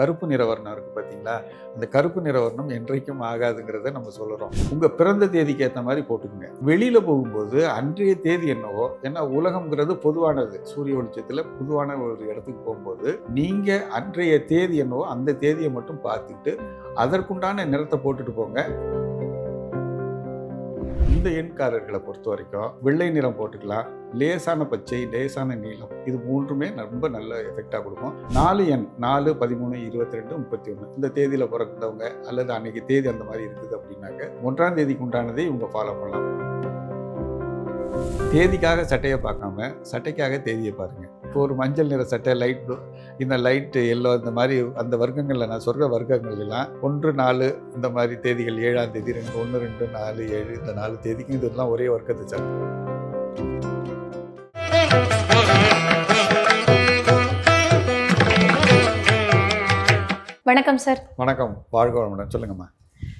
கருப்பு நிறவர்ணம் இருக்குது பார்த்தீங்களா அந்த கருப்பு நிறவர்ணம் என்றைக்கும் ஆகாதுங்கிறத நம்ம சொல்கிறோம் உங்கள் பிறந்த தேதிக்கு ஏற்ற மாதிரி போட்டுக்கோங்க. வெளியில் போகும்போது அன்றைய தேதி என்னவோ ஏன்னா உலகம்ங்கிறது பொதுவானது. சூரிய வெளிச்சத்தில் பொதுவான ஒரு இடத்துக்கு போகும்போது நீங்கள் அன்றைய தேதி என்னவோ அந்த தேதியை மட்டும் பார்த்துட்டு அதற்குண்டான நிறத்தை போட்டுட்டு போங்க. இந்த எண்காரர்களை பொறுத்த வரைக்கும் வெள்ளை நிறம் போட்டுக்கலாம் லேசான பச்சை லேசான நீளம் இது மூன்றுமே ரொம்ப நல்ல எஃபெக்டாக கொடுக்கும். நாலு எண் நாலு பதிமூணு இருபத்தி ரெண்டு முப்பத்தி ஒன்று இந்த தேதியில் பிறந்தவங்க அல்லது அன்னைக்கு தேதி அந்த மாதிரி இருக்குது அப்படின்னாக்க ஒன்றாம் தேதிக்கு உண்டானதை இவங்க ஃபாலோ பண்ணலாம். தேதிக்காக சட்டையை பார்க்காம சட்டைக்காக தேதியை பாருங்கள் இப்போ ஒரு மஞ்சள் நிற சட்டை லைட் ப்ளூ இந்த லைட்டு எல்லோ இந்த மாதிரி அந்த வர்க்கங்களில் நான் சொல்கிற வர்க்கங்கள் எல்லாம் ஒன்று நாலு இந்த மாதிரி தேதிகள் ஏழாம் தேதி ரெண்டு ஒன்று ரெண்டு நாலு ஏழு இந்த நாலு தேதிக்கும் இதெல்லாம் ஒரே வர்க்கத்தை சார். வணக்கம் சார். வணக்கம். வாழ்க வளமுடன். சொல்லுங்கம்மா.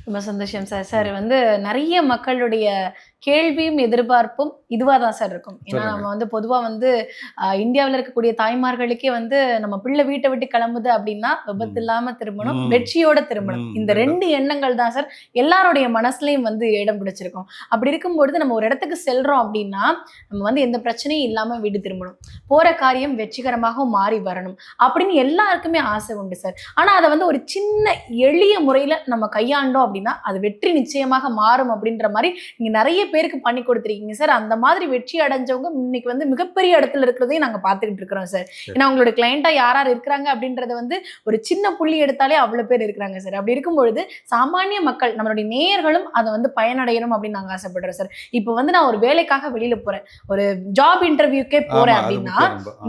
ரொம்ப சந்தோஷம் சார். சார் வந்து நிறைய மக்களுடைய கேள்வியும் எதிர்பார்ப்பும் இதுவாக தான் சார் இருக்கும் ஏன்னா. நம்ம வந்து பொதுவாக வந்து இந்தியாவில் இருக்கக்கூடிய தாய்மார்களுக்கே வந்து நம்ம பிள்ளை வீட்டை விட்டு கிளம்புது அப்படின்னா விபத்து ம். இல்லாம திருமணம் ம். வெற்றியோட திருமணம் ம். இந்த ரெண்டு எண்ணங்கள் தான் சார் எல்லாருடைய மனசுலயும் வந்து இடம் பிடிச்சிருக்கும் அப்படி இருக்கும்பொழுது நம்ம ஒரு இடத்துக்கு செல்றோம் அப்படின்னா நம்ம வந்து எந்த பிரச்சனையும் இல்லாம வீடு திரும்பணும் போற காரியம் வெற்றிகரமாகவும் மாறி வரணும் அப்படின்னு எல்லாருக்குமே ஆசை உண்டு சார் ஆனா அதை வந்து ஒரு சின்ன எளிய முறையில நம்ம கையாண்டோம் அப்படின்னா அது வெற்றி நிச்சயமாக மாறும் அப்படின்ற மாதிரி நீங்க நிறைய பேருக்கு பண்ணி கொடுத்துருக்கீங்க சார். அந்த மாதிரி வெற்றி அடைஞ்சவங்க இன்னைக்கு வந்து மிகப்பெரிய இடத்துல இருக்கிறதையும் நாங்க பார்த்துக்கிட்டு இருக்கிறோம் சார். ஏன்னா உங்களோட கிளைண்டா யார் யார் இருக்கிறாங்க அப்படின்றத வந்து ஒரு சின்ன புள்ளி எடுத்தாலே அவ்வளவு பேர் இருக்கிறாங்க சார். அப்படி இருக்கும்பொழுது சாமானிய மக்கள் நம்மளுடைய நேயர்களும் அதை வந்து பயனடையணும் அப்படின்னு நாங்க ஆசைப்படுறோம் சார். இப்போ வந்து நான் ஒரு வேலைக்காக வெளியில போறேன். ஒரு ஜாப் இன்டர்வியூக்கே அது அப்படின்னா.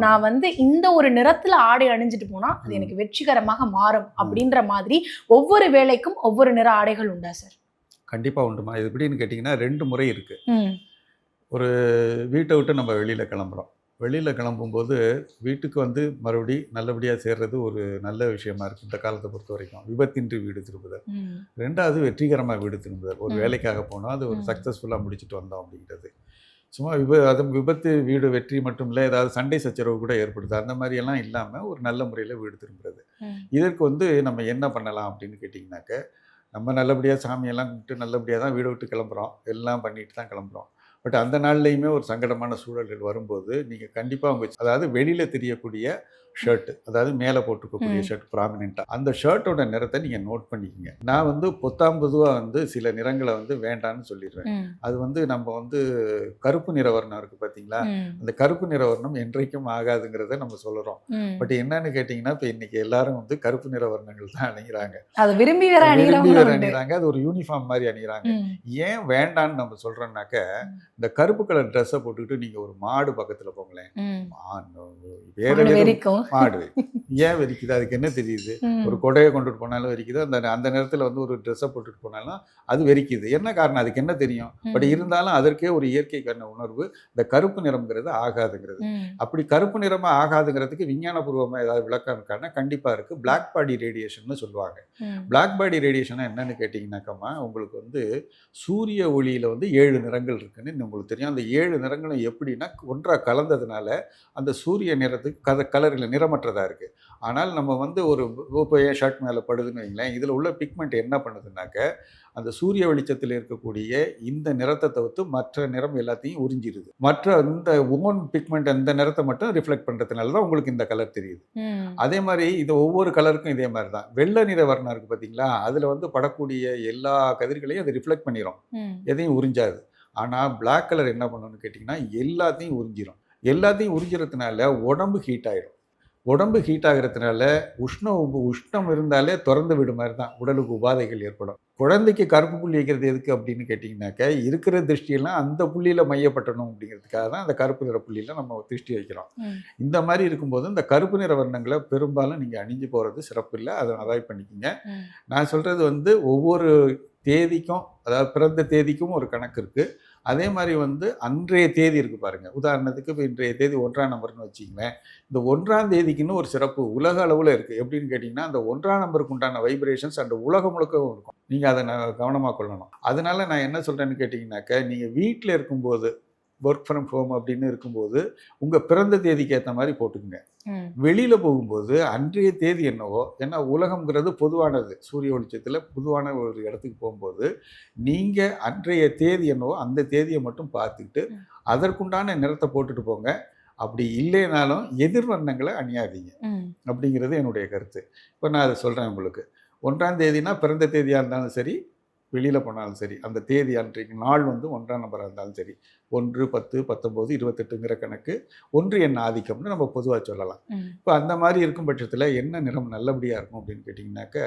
நான் வந்து இந்த ஒரு நிறத்துல ஆடை அணிஞ்சிட்டு போனா அது. எனக்கு வெற்றிகரமாக மாறும் அப்படின்ற மாதிரி ஒவ்வொரு வேலைக்கும் ஒவ்வொரு நிற ஆடைகள் உண்டா சார்? கண்டிப்பா உண்டுமா? இது எப்படின்னு கேட்டிங்கன்னா ரெண்டு முறை இருக்கு. ம். வீட்டை விட்டு நம்ம வெளியில் கிளம்புறோம். வெளியில் கிளம்பும்போது வீட்டுக்கு வந்து மறுபடி நல்லபடியாக சேர்றது ஒரு நல்ல விஷயமா இருக்குது இந்த காலத்தை பொறுத்த வரைக்கும். விபத்தின்றி வீடு திரும்புதல். ரெண்டாவது வெற்றிகரமாக வீடு திரும்புதல். ஒரு. வேலைக்காக போனோம் அது ஒரு. சக்ஸஸ்ஃபுல்லாக முடிச்சுட்டு வந்தோம் அப்படிங்கிறது சும்மா விப அது விபத்து வீடு வெற்றி மட்டும் இல்லை ஏதாவது சண்டை சச்சரவு கூட ஏற்படுது. அந்த மாதிரியெல்லாம் இல்லாமல் ஒரு நல்ல முறையில் வீடு திரும்புறது. இதற்கு வந்து நம்ம என்ன பண்ணலாம் அப்படின்னு கேட்டிங்கனாக்க நம்ம நல்லபடியாக சாமியெல்லாம் கும்பிட்டு நல்லபடியாக தான் வீடு விட்டு கிளம்புறோம். எல்லாம் பண்ணிட்டு தான் கிளம்புறோம். பட் அந்த நாள்லேயுமே ஒரு சங்கடமான சூழல்கள் வரும்போது நீங்கள் கண்டிப்பாக உங்கள் அதாவது வெளியில் தெரியக்கூடிய ஷர்ட்டு அதாவது மேலே போட்டுக்கக்கூடிய. ஷர்ட் ப்ராமினெண்ட்டாக அந்த ஷர்ட்டோட நிறத்தை நீங்கள் நோட் பண்ணிக்கங்க. நான் வந்து பொத்தாம் பொதுவாக வந்து சில நிறங்களை வந்து வேண்டான்னு சொல்லிடுவேன். ம். அது வந்து நம்ம வந்து கருப்பு நிறவர்ணம் இருக்குது பார்த்தீங்களா அந்த கருப்பு நிறவர்ணம் என்றைக்கும் ஆகாதுங்கிறத நம்ம சொல்கிறோம் பட் என்னன்னு கேட்டிங்கன்னா இப்போ இன்னைக்கு எல்லாரும் வந்து கருப்பு நிற வர்ணங்கள் தான் அணிகிறாங்க அது விரும்பி வேற விரும்பி வேற. அணிகிறாங்க அது ஒரு யூனிஃபார்ம் மாதிரி அணிகிறாங்க. ஏன் வேண்டான்னு நம்ம சொல்றோம்னாக்க ம். இந்த கருப்பு கலர் ட்ரெஸ்ஸை போட்டுக்கிட்டு நீங்க ஒரு மாடு பக்கத்துல போங்களேன். வேற. மாடு. ஏன் வெறிக்குது? அதுக்கு என்ன தெரியுது. ஒரு கொடையை கொண்டுட்டு போனாலும் வெறிக்குது. அந்த அந்த நேரத்தில் வந்து ஒரு ட்ரெஸ்ஸை போட்டுட்டு போனாலும் அது வெறிக்குது. என்ன காரணம்? அதுக்கு என்ன தெரியும்? பட். இருந்தாலும் அதற்கே ஒரு இயற்கைக்கான உணர்வு இந்த கருப்பு நிறம்ங்கிறது ஆகாதுங்கிறது. அப்படி கருப்பு நிறமா ஆகாதுங்கிறதுக்கு விஞ்ஞானபூர்வமாக ஏதாவது விளக்கம் இருக்கான்னா கண்டிப்பாக இருக்குது பிளாக் பாடி ரேடியேஷன்னு சொல்லுவாங்க. பிளாக் பாடி ரேடியேஷன் என்னன்னு கேட்டிங்கனாக்கம்மா உங்களுக்கு வந்து சூரிய ஒளியில் வந்து ஏழு நிறங்கள் இருக்குன்னு உங்களுக்கு தெரியும். அந்த ஏழு நிறங்களும் எப்படின்னா ஒன்றாக கலந்ததுனால அந்த சூரிய நிறத்துக்கு கத கலரில் நிறமற்றதாக இருக்குது ஆனால் நம்ம வந்து ஒரு இப்போ ஷர்ட் மேலே படுதுன்னு வைங்களேன் இதில் உள்ள பிக்மெண்ட் என்ன பண்ணுதுனாக்க அந்த சூரிய வெளிச்சத்தில் இருக்கக்கூடிய இந்த நிறத்தை தவிர்த்து மற்ற நிறம் எல்லாத்தையும் உறிஞ்சிருது. மற்ற இந்த ஓன் பிக்மெண்ட் இந்த நிறத்தை மட்டும் ரிஃப்ளெக்ட் பண்ணுறதுனால தான் உங்களுக்கு இந்த கலர் தெரியுது. அதே மாதிரி இது ஒவ்வொரு கலருக்கும் இதே மாதிரி தான். வெள்ளை நிற வர்ணம் இருக்குது பார்த்தீங்களா அதில் வந்து படக்கூடிய எல்லா கதிர்களையும் அது ரிஃப்ளெக்ட் பண்ணிடும். எதையும் உறிஞ்சாது. ஆனால் Black கலர் என்ன பண்ணணும்னு கேட்டிங்கன்னா எல்லாத்தையும் உறிஞ்சிரும். எல்லாத்தையும் உறிஞ்சிறதுனால உடம்பு ஹீட் ஆகிடும் உடம்பு ஹீட் ஆகிறதுனால உஷ்ண உஷ்ணம் இருந்தாலே திறந்து விடு மாதிரி தான் உடலுக்கு உபாதைகள் ஏற்படும் குழந்தைக்கு கருப்பு புள்ளி வைக்கிறது எதுக்கு அப்படின்னு கேட்டிங்கனாக்க இருக்கிற திருஷ்டியெல்லாம் அந்த புள்ளியில் மையப்பட்டணும் அப்படிங்கிறதுக்காக தான் அந்த கருப்பு நிற புள்ளியில் நம்ம திருஷ்டி வைக்கிறோம். இந்த மாதிரி இருக்கும்போது இந்த கருப்பு நிற வர்ணங்களை பெரும்பாலும் நீங்கள் அணிஞ்சு போகிறது சிறப்பு இல்லை அதை அவாய்ட் பண்ணிக்கிங்க. நான் சொல்கிறது வந்து ஒவ்வொரு தேதிக்கும் அதாவது பிறந்த தேதிக்கும் ஒரு கணக்கு இருக்குது அதே மாதிரி வந்து அன்றைய தேதி இருக்குது பாருங்கள் உதாரணத்துக்கு இப்போ இன்றைய தேதி ஒன்றாம் நம்பர்னு வச்சிங்களேன் இந்த ஒன்றாம் தேதிக்குன்னு ஒரு சிறப்பு உலக அளவில் இருக்குது எப்படின்னு கேட்டிங்கன்னா அந்த ஒன்றாம் நம்பருக்கு உண்டான வைப்ரேஷன்ஸ் அந்த உலகம் முழுக்கவும் இருக்கும். நீங்கள் அதை நான் கவனமாக கொள்ளணும். அதனால நான் என்ன சொல்கிறேன்னு கேட்டிங்கனாக்க நீங்கள் வீட்டில் இருக்கும்போது ஒர்க் ஃப்ரம் ஹோம் அப்படின்னு இருக்கும்போது உங்கள் பிறந்த தேதிக்கு ஏற்ற மாதிரி போட்டுக்குங்க. வெளியில் போகும்போது அன்றைய தேதி என்னவோ ஏன்னா உலகம்ங்கிறது பொதுவானது சூரிய வெளிச்சத்தில் பொதுவான ஒரு இடத்துக்கு போகும்போது நீங்கள் அன்றைய தேதி என்னவோ அந்த தேதியை மட்டும் பார்த்துக்கிட்டு. அதற்குண்டான நிறத்தை போட்டுட்டு போங்க அப்படி இல்லைனாலும் எதிர்வர்ணங்களை அணியாதீங்க. அப்படிங்கிறது என்னுடைய கருத்து இப்போ நான் அதை சொல்கிறேன் உங்களுக்கு ஒன்றாம் தேதினா பிறந்த தேதியாக இருந்தாலும் சரி வெளியில் போனாலும் சரி அந்த தேதி அன்றைக்கு நாள் வந்து ஒன்றாம் நம்பராக இருந்தாலும் சரி ஒன்று பத்து பத்தொம்போது இருபத்தெட்டுங்கிற கணக்கு ஒன்று எண் ஆதிக்கம்னு நம்ம பொதுவாக சொல்லலாம். இப்போ அந்த மாதிரி இருக்கும் பட்சத்தில் என்ன நிறம் நல்லபடியாக இருக்கும் அப்படின்னு கேட்டிங்கனாக்க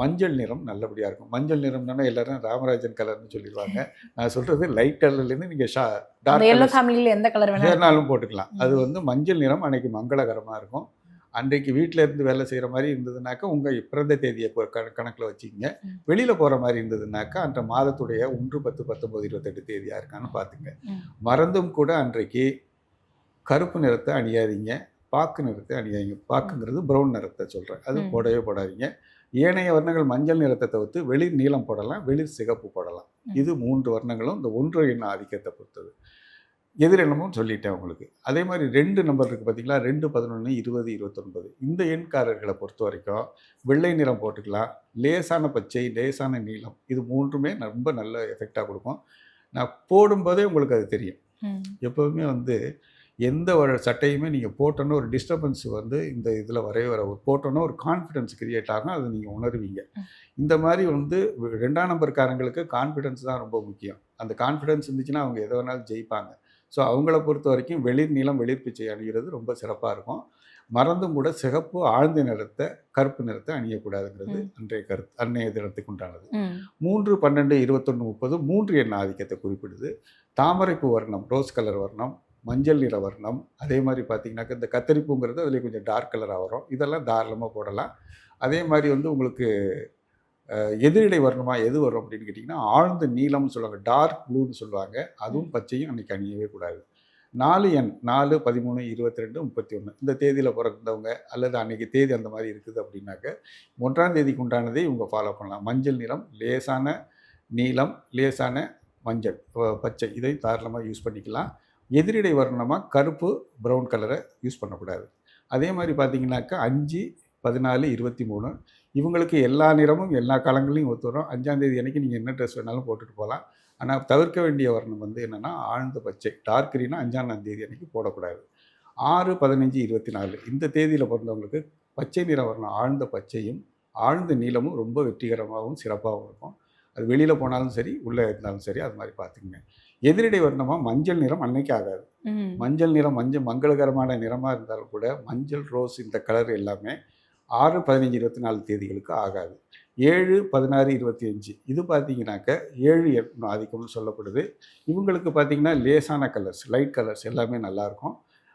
மஞ்சள் நிறம் நல்லபடியாக இருக்கும். மஞ்சள் நிறம்னா எல்லாரும் ராமராஜன் கலர்னு சொல்லிடுவாங்க. நான் சொல்கிறது லைட் கலர்லேருந்து நீங்கள் ஷா டார்க் எந்த கலர் வேணா வேணாலும் போட்டுக்கலாம். அது. வந்து மஞ்சள் நிறம் அன்னைக்கு மங்களகரமாக இருக்கும். அன்றைக்கு வீட்டில் இருந்து வேலை செய்கிற மாதிரி இருந்ததுனாக்கா உங்கள் பிறந்த தேதியை கணக்கில் வச்சுக்கிங்க. வெளியில் போகிற மாதிரி இருந்ததுனாக்கா அந்த மாதத்துடைய ஒன்று பத்து பத்தொம்பது இருபத்தெட்டு தேதியாக இருக்கான்னு பார்த்துங்க. மறந்தும் கூட அன்றைக்கு கருப்பு நிறத்தை அணியாதீங்க பாக்கு நிறத்தை அணியாதீங்க பாக்குங்கிறது ப்ரௌன் நிறத்தை சொல்கிறேன் அது. போடவே போடாதீங்க ஏனைய வர்ணங்கள் மஞ்சள் நிறத்தை தவிர்த்து வெளிர் நீலம் போடலாம் வெளிர் சிகப்பு போடலாம். இது மூன்று வர்ணங்களும் இந்த ஒன்று எண்ண ஆதிக்கத்தை பொறுத்தது எதிரெண்ணமும் சொல்லிட்டேன் உங்களுக்கு. அதே மாதிரி ரெண்டு நம்பர் இருக்குது பார்த்தீங்களா ரெண்டு பதினொன்று இருபது இருபத்தொன்பது. இந்த எண்காரர்களை பொறுத்த வரைக்கும் வெள்ளை நிறம் போட்டுக்கலாம் லேசான பச்சை லேசான நீலம். இது மூன்றுமே ரொம்ப நல்ல எஃபெக்டாக கொடுக்கும். நான் போடும்போதே உங்களுக்கு அது தெரியும். எப்போவுமே வந்து எந்த ஒரு சட்டையுமே நீங்கள் போட்டோன்னு ஒரு டிஸ்டர்பன்ஸ் வந்து இந்த இதில் வரவே வர ஒரு போட்டோன்னா ஒரு கான்ஃபிடென்ஸ் கிரியேட் ஆகும். அதை நீங்கள் உணர்வீங்க. இந்த மாதிரி வந்து ரெண்டாம் நம்பர்காரங்களுக்கு கான்ஃபிடென்ஸ் தான் ரொம்ப முக்கியம். அந்த கான்ஃபிடென்ஸ் இருந்துச்சுன்னா அவங்க எதை வேணாலும் ஜெயிப்பாங்க. ஸோ அவங்கள பொறுத்த வரைக்கும் வெளிர் நீளம் வெளிர் பிச்சை அணிகிறது ரொம்ப சிறப்பாக இருக்கும். மறந்தும் கூட சிகப்பு ஆழ்ந்த நிறத்தை கருப்பு நிறத்தை அணியக்கூடாதுங்கிறது. அன்றைய கருத்து அன்றைய தினத்துக்கு உண்டானது. மூன்று பன்னெண்டு இருபத்தொன்று முப்பது மூன்று எண் ஆதிக்கத்தை குறிப்பிடுது. தாமரைப்பூ வர்ணம் ரோஸ் கலர் வர்ணம் மஞ்சள் நிற வர்ணம் அதே மாதிரி பார்த்தீங்கன்னாக்கா இந்த கத்தரிப்பூங்கிறது அதில் கொஞ்சம் டார்க் கலராக வரும். இதெல்லாம் தாராளமாக போடலாம். அதே மாதிரி வந்து உங்களுக்கு எதிரிடை வர்ணமாக எது வரும் அப்படின்னு கேட்டிங்கன்னா ஆழ்ந்த நீலம்னு சொல்லுவாங்க டார்க் ப்ளூன்னு சொல்லுவாங்க. அதுவும் பச்சையும் அன்றைக்கி அணியவே கூடாது. நாலு எண் நாலு பதிமூணு இருபத்தி ரெண்டு முப்பத்தி ஒன்று இந்த தேதியில் பிறந்தவங்க அல்லது அன்றைக்கி தேதி அந்த மாதிரி இருக்குது அப்படின்னாக்க ஒன்றாம் தேதிக்கு உண்டானதை இவங்க ஃபாலோ பண்ணலாம். மஞ்சள் நிறம் லேசான நீலம் லேசான மஞ்சள் பச்சை இதை தாராளமாக யூஸ் பண்ணிக்கலாம். எதிரிடை வர்ணமாக கருப்பு ப்ரௌன் கலரை யூஸ் பண்ணக்கூடாது. அதே மாதிரி பார்த்தீங்கன்னாக்கா அஞ்சு பதினாலு இருபத்தி மூணு இவங்களுக்கு எல்லா நிறமும் எல்லா காலங்களையும் ஒத்து வரும் அஞ்சாம் தேதி அன்னைக்கு நீங்கள் என்ன ட்ரெஸ் வேணாலும் போட்டுட்டு போகலாம். ஆனால் தவிர்க்க வேண்டிய வர்ணம் வந்து என்னென்னா ஆழ்ந்த பச்சை. டார்க் க்ரீனா அஞ்சாம் தேதி அன்னைக்கு போடக்கூடாது. ஆறு பதினஞ்சு இருபத்தி நாலு இந்த தேதியில் பிறந்தவங்களுக்கு பச்சை நிற வர்ணம் ஆழ்ந்த பச்சையும் ஆழ்ந்த நீளமும் ரொம்ப வெற்றிகரமாகவும் சிறப்பாகவும் இருக்கும். அது வெளியில் போனாலும் சரி உள்ளே இருந்தாலும் சரி அது மாதிரி பார்த்துக்குங்க. எதிரிடை வர்ணமாக மஞ்சள் நிறம் அன்னைக்கு ஆகாது. மஞ்சள் நிறம் மஞ்சள் மங்களகரமான நிறமாக இருந்தாலும் கூட மஞ்சள் ரோஸ் இந்த கலர் எல்லாமே ஆறு பதினஞ்சு இருபத்தி நாலு தேதிகளுக்கு ஆகாது. ஏழு பதினாறு இருபத்தி அஞ்சு இது பார்த்தீங்கன்னாக்க ஏழு ஆதிக்கம்னு சொல்லப்படுது. இவங்களுக்கு பார்த்தீங்கன்னா லேசான கலர்ஸ் லைட் கலர்ஸ் எல்லாமே நல்லாயிருக்கும்.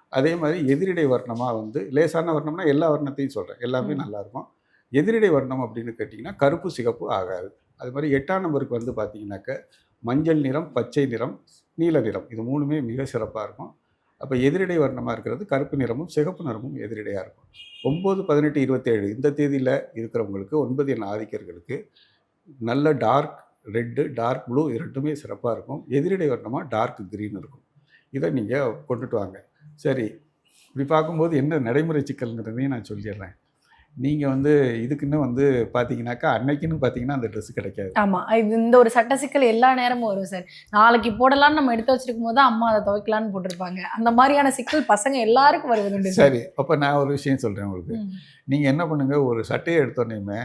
அதே மாதிரி எதிரிடை வர்ணமாக வந்து லேசான வர்ணம்னா எல்லா வர்ணத்தையும் சொல்கிறேன் எல்லாமே. நல்லாயிருக்கும். எதிரிடை வர்ணம் அப்படின்னு கேட்டிங்கன்னா கருப்பு சிகப்பு ஆகாது. அது மாதிரி எட்டாம் நம்பருக்கு வந்து பார்த்தீங்கன்னாக்க மஞ்சள் நிறம் பச்சை நிறம் நீல நிறம். இது மூணுமே மிக சிறப்பாக இருக்கும். அப்போ எதிரிடை வர்ணமாக இருக்கிறது கருப்பு நிறமும் சிகப்பு நிறமும் எதிரிடையாக இருக்கும். ஒம்பது பதினெட்டு இருபத்தேழு இந்த தேதியில் இருக்கிறவங்களுக்கு ஒன்பது எண் ஆதிக்கர்களுக்கு நல்ல டார்க் ரெட்டு டார்க் ப்ளூ இரண்டுமே சிறப்பாக இருக்கும். எதிரிடை வர்ணமாக டார்க் க்ரீன் இருக்கும். இதை நீங்கள் கொண்டுட்டு வாங்க. சரி இப்படி பார்க்கும்போது என்ன நடைமுறை சிக்கல்ங்கிறதையும் நான் சொல்லிடுறேன். நீங்கள் வந்து இதுக்குன்னு வந்து பார்த்தீங்கன்னாக்கா அன்னைக்குன்னு பார்த்தீங்கன்னா அந்த ட்ரெஸ் கிடைக்காது. ஆமா. இது இந்த ஒரு சட்ட சிக்கல் எல்லா நேரமும் வரும் சார். நாளைக்கு போடலாம்னு நம்ம எடுத்து வச்சிருக்கும் போது அம்மா அதை துவைக்கலாம்னு போட்டிருப்பாங்க. அந்த மாதிரியான சிக்கல் பசங்க எல்லாருக்கும் வருவது உண்டு சார் அப்போ நான் ஒரு விஷயம் சொல்கிறேன் உங்களுக்கு. நீங்கள் என்ன பண்ணுங்கள் ஒரு சட்டையை எடுத்தோன்னே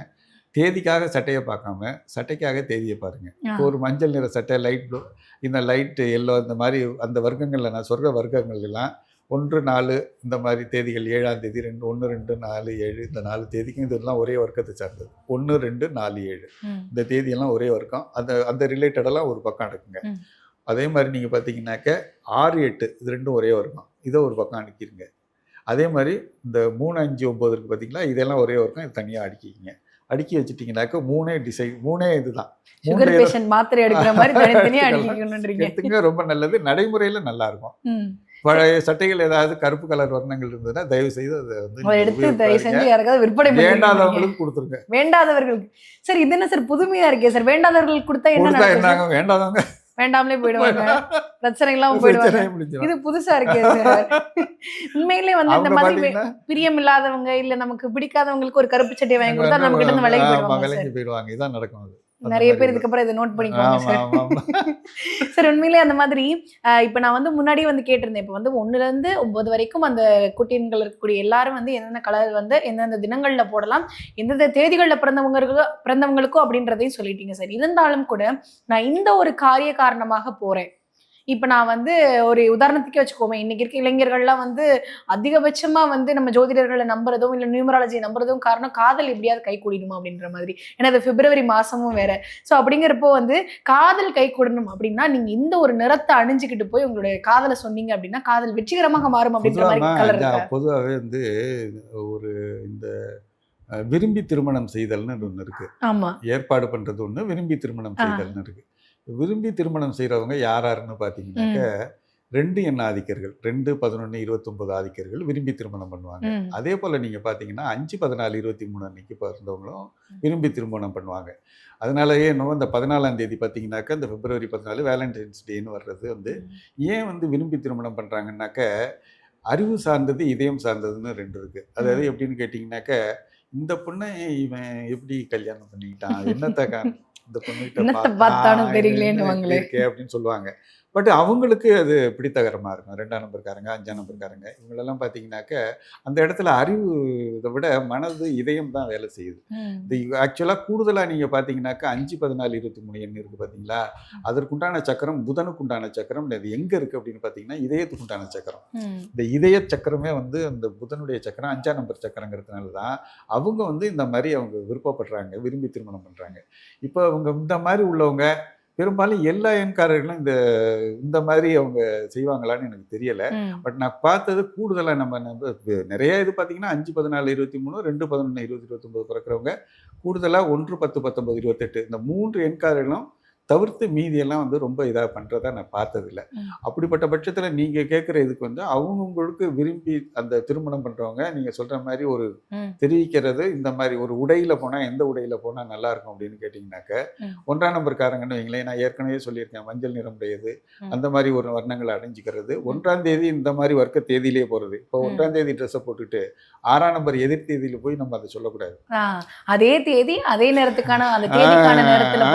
தேதிக்காக சட்டையை பார்க்காம சட்டைக்காக தேதியை பாருங்கள். இப்போ ஒரு மஞ்சள் நிற சட்டை லைட் ப்ளூ இந்த லைட் எல்லோ இந்த மாதிரி அந்த வர்க்கங்களில் நான் சொல்கிற வர்க்கங்கள் எல்லாம் ஒன்று நாலு இந்த மாதிரி தேதிகள் ஏழாம் தேதி ரெண்டு ஒன்று ரெண்டு நாலு ஏழு இந்த நாலு தேதிக்கும் இதெல்லாம் ஒரே வர்க்கத்தை சார்ந்தது. ஒன்று ரெண்டு நாலு ஏழு. இந்த தேதியெல்லாம் ஒரே வர்க்கம். அந்த அந்த ரிலேட்டடெல்லாம் ஒரு பக்கம் எடுக்குங்க ம். அதே மாதிரி நீங்கள் பார்த்தீங்கன்னாக்க ஆறு எட்டு இது ரெண்டும் ஒரே வர்க்கம். இதை ஒரு பக்கம் அடிக்கிருங்க. அதே மாதிரி இந்த மூணு அஞ்சு ஒம்பது இருக்குது பார்த்தீங்களா? இதெல்லாம் ஒரே வர்க்கம். இது தனியாக அடிக்கிங்க அடுக்கி வச்சுட்டிங்கனாக்க மூணே டிசைன் மூணே இதுதான். மாத்திரை எடுக்கிற மாதிரி ரொம்ப நல்லது. நடைமுறையில் நல்லா இருக்கும். பழைய சட்டைகள் ஏதாவது கருப்பு கலர் வர்ணங்கள் இருந்ததுன்னா தயவு செய்து அதை வந்து எடுத்து தயவு. செஞ்சு யாருக்காவது விற்பனை வேண்டாதவங்களுக்கு கொடுத்துருங்க. வேண்டாதவர்களுக்கு. சார் இது என்ன சார் புதுமையா இருக்கே சார்? வேண்டாதவர்களுக்கு கொடுத்தா என்ன என்னாங்க வேண்டாதவங்க வேண்டாமலே போயிடுவாங்க. பிரச்சனை எல்லாம் போயிடுவாங்க. இது புதுசா இருக்கே சார். உண்மையிலே வந்து இந்த மாதிரி பிரியம் இல்லாதவங்க இல்ல நமக்கு பிடிக்காதவங்களுக்கு ஒரு கருப்பு சட்டை வாங்கி கொடுத்தா நம்ம கிட்ட இருந்து விலகி போயிடுவாங்க. இதான் நடக்கும் அது. நிறைய பேர் தான். இதுக்கு அப்புறம் இதை நோட் பண்ணிக்குவாங்க ஆமா, சார். சார் உண்மையிலே அந்த மாதிரி இப்ப நான் வந்து முன்னாடியே வந்து கேட்டிருந்தேன் இப்ப வந்து ஒண்ணுல இருந்து ஒன்பது வரைக்கும் அந்த குட்டீன்கள் இருக்கக்கூடிய எல்லாரும் வந்து என்னென்ன கலர் வந்து எந்தெந்த தினங்கள்ல போடலாம் எந்தெந்த தேதிகள்ல பிறந்தவங்களுக்கு பிறந்தவங்களுக்கும் அப்படின்றதையும் சொல்லிட்டீங்க சார் இருந்தாலும் கூட நான் இந்த ஒரு காரிய காரணமாக போறேன் இப்ப நான் வந்து ஒரு உதாரணத்துக்கே வச்சுக்கோமே இன்னைக்கு இருக்க இளைஞர்கள்லாம் வந்து அதிகபட்சமா வந்து நம்ம ஜோதிடர்களை நம்புறதும் இல்ல நியூமராலஜியை நம்புறதும் காரணம் காதல் எப்படியாவது கை கூடிடுமா அப்படின்ற மாதிரி. ஏன்னா அது பிப்ரவரி மாசமும் வேற. சோ அப்படிங்கிறப்போ வந்து காதல் கை கூடணும் அப்படின்னா நீங்க இந்த ஒரு நிறத்தை அணிஞ்சுக்கிட்டு போய் உங்களுடைய காதலை சொன்னீங்க அப்படின்னா காதல் வெற்றிகரமாக மாறும் அப்படின்ற மாதிரி கலர் பொதுவாகவே வந்து ஒரு இந்த விரும்பி திருமணம் செய்தல்னு ஒன்று இருக்கு. ஆமா. ஏற்பாடு பண்றது ஒன்று விரும்பி திருமணம். செய்தல்னு இருக்கு. விரும்பி திருமணம் செய்றவங்க யார் யாருன்னு பார்த்தீங்கன்னாக்க ரெண்டு எண்ண ஆதிக்கர்கள் ரெண்டு பதினொன்று இருபத்தொன்பது ஆதிக்கர்கள் விரும்பி திருமணம் பண்ணுவாங்க. அதே போல் நீங்கள் பார்த்தீங்கன்னா அஞ்சு பதினாலு இருபத்தி மூணு அன்னைக்கு பிறந்தவங்களும் விரும்பி திருமணம் பண்ணுவாங்க. அதனாலயே என்னவோ இந்த பதினாலாம் தேதி பார்த்தீங்கன்னாக்கா இந்த பிப்ரவரி பதினாலு வேலண்டைன்ஸ் டேன்னு வர்றது வந்து ஏன் வந்து விரும்பி திருமணம் பண்ணுறாங்கன்னாக்க அறிவு சார்ந்தது இதயம் சார்ந்ததுன்னு ரெண்டு இருக்குது அதாவது எப்படின்னு கேட்டிங்கனாக்க இந்த பொண்ணை இவன் எப்படி கல்யாணம் பண்ணிக்கிட்டான்? என்னத்த காரணம்? இந்த பொண்ணுகிட்ட என்னத்த பார்த்தா, பார்த்தாலும் என்ன தெரியலேன்னுவாங்களே. இப்படி இருக்கே அப்படின்னு சொல்லுவாங்க பட் அவங்களுக்கு அது பிடித்தகரமாக இருக்கும். ரெண்டாம் நம்பர்காரங்க அஞ்சாம் நம்பர்காரங்க இவங்களெல்லாம் பார்த்தீங்கன்னாக்க அந்த இடத்துல அறிவு இதை விட மனது இதயம் தான் வேலை செய்யுது. இது ஆக்சுவலாக கூடுதலாக நீங்கள் பார்த்தீங்கன்னாக்கா அஞ்சு பதினாலு இருபத்தி மூணு எண் இருக்குது பார்த்தீங்களா? அதற்குண்டான சக்கரம் புதனுக்குண்டான சக்கரம் இது எங்கே இருக்குது அப்படின்னு பார்த்தீங்கன்னா இதயத்துக்குண்டான சக்கரம். இந்த இதய சக்கரமே வந்து அந்த புதனுடைய சக்கரம் அஞ்சாம் நம்பர் சக்கரங்கிறதுனால தான் அவங்க வந்து இந்த மாதிரி அவங்க விருப்பப்படுறாங்க விரும்பி திருமணம் பண்ணுறாங்க இப்போ அவங்க இந்த மாதிரி உள்ளவங்க பெரும்பாலும் எல்லா எண்காரர்களும் இந்த இந்த மாதிரி அவங்க செய்வாங்களான்னு எனக்கு தெரியல. பட் நான் பார்த்தது கூடுதலாக நம்ம நிறைய இது பார்த்தீங்கன்னா அஞ்சு பதினாலு இருபத்தி மூணு ரெண்டு பதினொன்று இருபது இருபத்தொம்பது பிறக்கிறவங்க கூடுதலாக ஒன்று பத்து பத்தொம்பது இருபத்தெட்டு இந்த மூன்று எண்காரர்களும் தவிர்த்து மீதியெல்லாம் வந்து ரொம்ப இதாக பண்ணுறதா நான் பார்த்ததில்ல. அப்படிப்பட்ட பட்சத்தில் நீங்கள் கேட்குற இதுக்கு வந்து அவங்கவுங்களுக்கு விரும்பி அந்த திருமணம் பண்ணுறவங்க நீங்கள் சொல்கிற மாதிரி ஒரு. தெரிவிக்கிறது இந்த மாதிரி ஒரு உடையில் போனால் எந்த உடையில் போனால் நல்லா இருக்கும் அப்படின்னு கேட்டிங்கனாக்க. ஒன்றாம் நம்பர்காரங்கன்னு வைங்களேன் நான் ஏற்கனவே சொல்லியிருக்கேன் மஞ்சள் நிறம் உடையது ம். அந்த மாதிரி ஒரு வர்ணங்களை அணிஞ்சிக்கிறது ஒன்றாம் தேதி இந்த மாதிரி வர்க்க தேதியிலே போகிறது இப்போ. ஒன்றாம் தேதி ட்ரெஸ்ஸை போட்டுட்டு ஆறாம் நம்பர் எதிர் தேதியில் போய் நம்ம அதை சொல்லக்கூடாது அதே தேதி அதே நேரத்துக்கான அந்த நேரத்துல ஆ,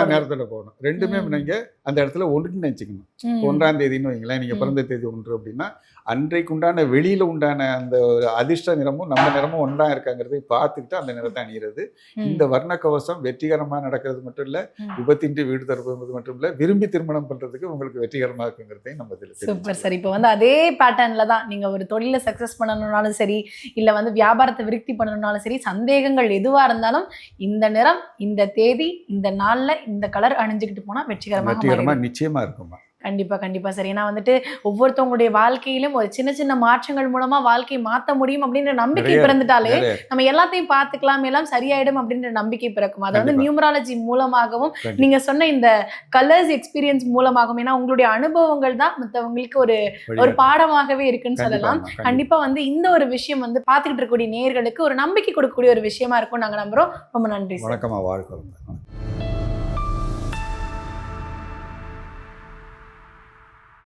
போடணும். ரெண்டுமே ம். நீங்க அந்த இடத்துல ஒன்றிணைச்சிக்கணும் ம். ஒன்றாம் தேதின்னு வைங்களேன் நீங்க ம். பிறந்த தேதி ஒன்று அப்படின்னா அன்றைக்கு உண்டான வெளியில உண்டான அந்த ஒரு அதிர்ஷ்ட நிறமும் நம்ம நிறமும் ஒன்றா இருக்காங்கிறதை பார்த்துக்கிட்டு அந்த நிறத்தை அணியிறது ம். இந்த வர்ண கவசம் வெற்றிகரமா நடக்கிறது மட்டும் இல்ல. விபத்தின்றி வீடு தருவது மட்டும் இல்ல விரும்பி திருமணம் பண்றதுக்கு உங்களுக்கு வெற்றிகரமா இருக்குங்கிறதையும் நம்ம இதில் சூப்பர் சார் இப்போ வந்து அதே பேட்டர்ன்ல தான் நீங்க ஒரு தொழில சக்சஸ் பண்ணணும்னாலும் சரி இல்ல வந்து வியாபாரத்தை விருத்தி பண்ணணும்னாலும் சரி சந்தேகங்கள் எதுவா இருந்தாலும் இந்த நிறம் இந்த தேதி இந்த நாள்ல இந்த கலர் அணிஞ்சுக்கிட்டு போனா வெற்றிகரமாக வெற்றிகரமா மாறிடும். நிச்சயமா இருக்குமா கண்டிப்பா கண்டிப்பா சார் ஏன்னா வந்துட்டு ஒவ்வொருத்தவங்களுடைய வாழ்க்கையிலும் ஒரு சின்ன சின்ன மாற்றங்கள் மூலமா வாழ்க்கையை மாத்த முடியும் அப்படின்ற நம்பிக்கை பிறந்துட்டாலே நம்ம எல்லாத்தையும் பார்த்துக்கலாம் எல்லாம் சரியாயிடும் அப்படின்ற நம்பிக்கை பிறக்கும் அது வந்து. நியூமராலஜி மூலமாகவும் கண்டிப்பா. நீங்க சொன்ன இந்த கலர்ஸ் எக்ஸ்பீரியன்ஸ் மூலமாகவும் ஏன்னா உங்களுடைய அனுபவங்கள் தான் மத்தவங்களுக்கு ஒரு ஒரு. பாடமாகவே இருக்குன்னு சொல்லலாம் கண்டிப்பாம்மா, கண்டிப்பா. கண்டிப்பா வந்து இந்த ஒரு விஷயம் வந்து பார்த்துக்கிட்டு இருக்கக்கூடிய நேயர்களுக்கு ஒரு நம்பிக்கை கொடுக்கக்கூடிய ஒரு விஷயமா இருக்கும் நாங்க நம்புறோம் ரொம்ப நன்றி சார் வணக்கமா வாழ்க்கை